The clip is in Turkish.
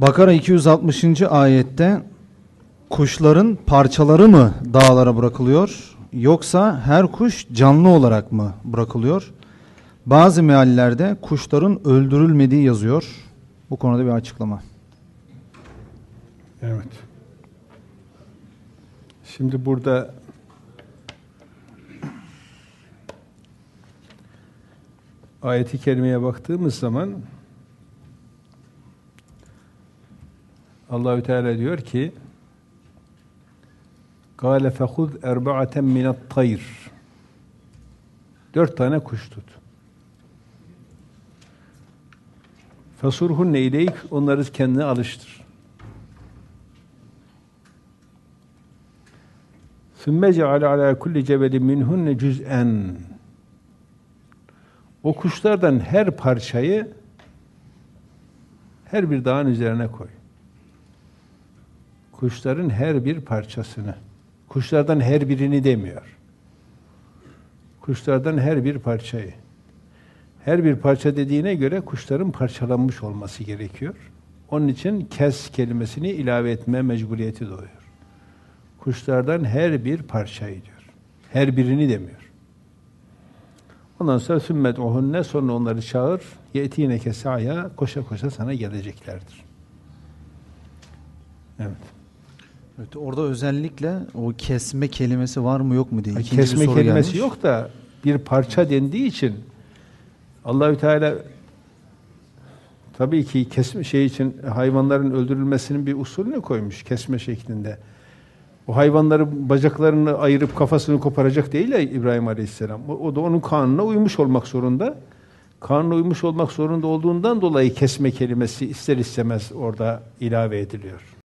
Bakara 260. ayette kuşların parçaları mı dağlara bırakılıyor yoksa her kuş canlı olarak mı bırakılıyor? Bazı meallerde kuşların öldürülmediği yazıyor. Bu konuda bir açıklama. Evet. Şimdi burada ayeti kerimeye baktığımız zaman Allahü Teala diyor ki Kâle fehuz erba'aten minat tayr Dört tane kuş tut. Fesurhunne ileyk onları kendine alıştır. Sümme ceale ala kulli cebelin minhunne cüz'en. O kuşlardan her parçayı her bir dağın üzerine koy. Kuşların her bir parçasını. Kuşlardan her birini demiyor. Kuşlardan her bir parçayı. Her bir parça dediğine göre kuşların parçalanmış olması gerekiyor. Onun için kes kelimesini ilave etme mecburiyeti doğuyor. Kuşlardan her bir parçayı diyor. Her birini demiyor. Ondan sonra sümmet ohunne sonra onları çağır. Yetine kesaya koşa koşa sana geleceklerdir. Evet. Evet, orada özellikle o kesme kelimesi var mı yok mu diye. İkinci Kesme soru kelimesi gelmiş. yok da bir parça dendiği için Allahü Teala tabii ki kesme şey için hayvanların öldürülmesinin bir usulünü koymuş kesme şeklinde. O hayvanları bacaklarını ayırıp kafasını koparacak değil ya İbrahim Aleyhisselam. O, o da onun kanuna uymuş olmak zorunda. Kanuna uymuş olmak zorunda olduğundan dolayı kesme kelimesi ister istemez orada ilave ediliyor.